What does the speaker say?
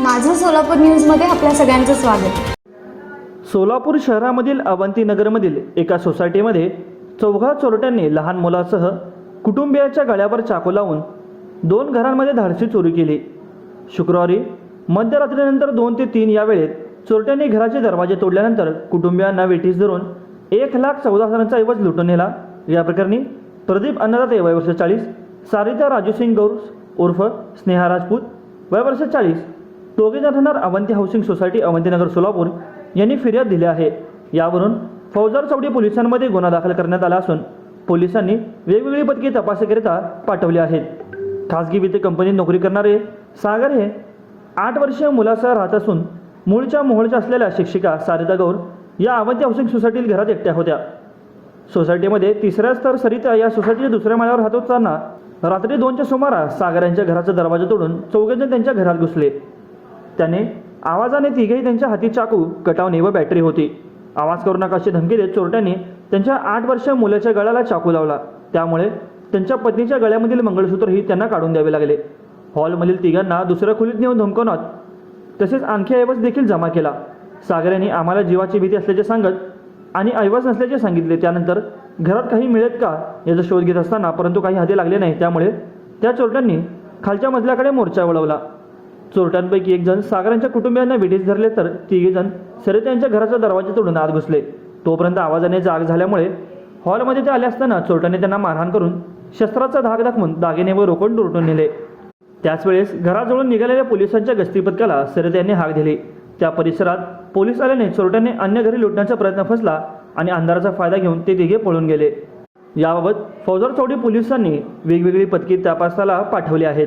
माझं सोलापूर न्यूजमध्ये आपल्या सगळ्यांचं स्वागत. सोलापूर शहरामधील अवंतीनगरमधील एका सोसायटीमध्ये चौघा चोरट्यांनी लहान मुलासह कुटुंबियाच्या गळ्यावर चाकू लावून दोन घरांमध्ये धाडसी चोरी केली. शुक्रवारी मध्यरात्रीनंतर दोन ते तीन या वेळेत चोरट्यांनी घराचे दरवाजे तोडल्यानंतर कुटुंबियांना वेठीस धरून एक लाख चौदा हजारांचा ऐवज लुटून नेला. या प्रकरणी प्रदीप अन्नदाते वय वर्ष चाळीस सारिता राजूसिंग गौर उर्फ स्नेहा राजपूत वय वर्ष चाळीस दोघेजण राहणार अवंती हाऊसिंग सोसायटी अवंतीनगर सोलापूर यांनी फिर्याद दिली आहे. यावरून फौजदार चौडी पोलिसांमध्ये गुन्हा दाखल करण्यात आला असून पोलिसांनी वेगवेगळी पथके तपासकरिता पाठवली आहेत. खासगी वित्त कंपनीत नोकरी करणारे सागर हे आठ वर्षीय मुलासह राहत असून मूळच्या मोहळच्या असलेल्या शिक्षिका सारिता गौर या अवंती हाऊसिंग सोसायटीतील घरात एकट्या होत्या. सोसायटीमध्ये तिसऱ्या स्तर सरिता या सोसायटीच्या दुसऱ्या माळ्यावर राहत असताना रात्री दोनच्या सुमारास सागर यांच्या घराचा दरवाजा तोडून चौघेजण त्यांच्या घरात घुसले. त्याने आवाजाने तिघेही त्यांच्या हाती चाकू कटावणे व बॅटरी होती. आवाज करू नका अशी धमकी देत चोरट्यांनी त्यांच्या आठ वर्ष मुलाच्या गळ्याला चाकू लावला. त्यामुळे त्यांच्या पत्नीच्या गळ्यामधील मंगळसूत्रही त्यांना काढून द्यावे लागले. हॉलमधील तिघांना दुसऱ्या खोलीत नेऊन धमकवण्यात तसेच आणखी ऐवज देखील जमा केला. सागर यांनी आम्हाला जीवाची भीती असल्याचे सांगत आणि ऐवज नसल्याचे सांगितले. त्यानंतर घरात काही मिळत का याचा शोध घेत असताना परंतु काही हाती लागले नाही. त्यामुळे त्या चोरट्यांनी खालच्या मजल्याकडे मोर्चा वळवला. चोरट्यांपैकी एक जण सागरांच्या कुटुंबियांना विठीस धरले तर तिघे जण सरिता यांच्या घराचा दरवाजा तोडून आत घुसले. तोपर्यंत आवाजाने जाग झाल्यामुळे हॉलमध्ये ते आले असताना चोरट्याने त्यांना मारहाण करून शस्त्राचा धाक दाखवून दागिने व रोकड लुटून नेले. त्याच वेळेस घराजवळून निघालेल्या पोलिसांच्या गस्ती पथकाला सरिता यांनी हाक दिली. त्या परिसरात पोलीस आल्याने चोरट्याने अन्य घरी लुटण्याचा प्रयत्न फसला आणि अंधाराचा फायदा घेऊन ते तिघे पळून गेले. याबाबत फौजदार चौडी पोलिसांनी वेगवेगळी पथके तपासाला पाठवली आहेत.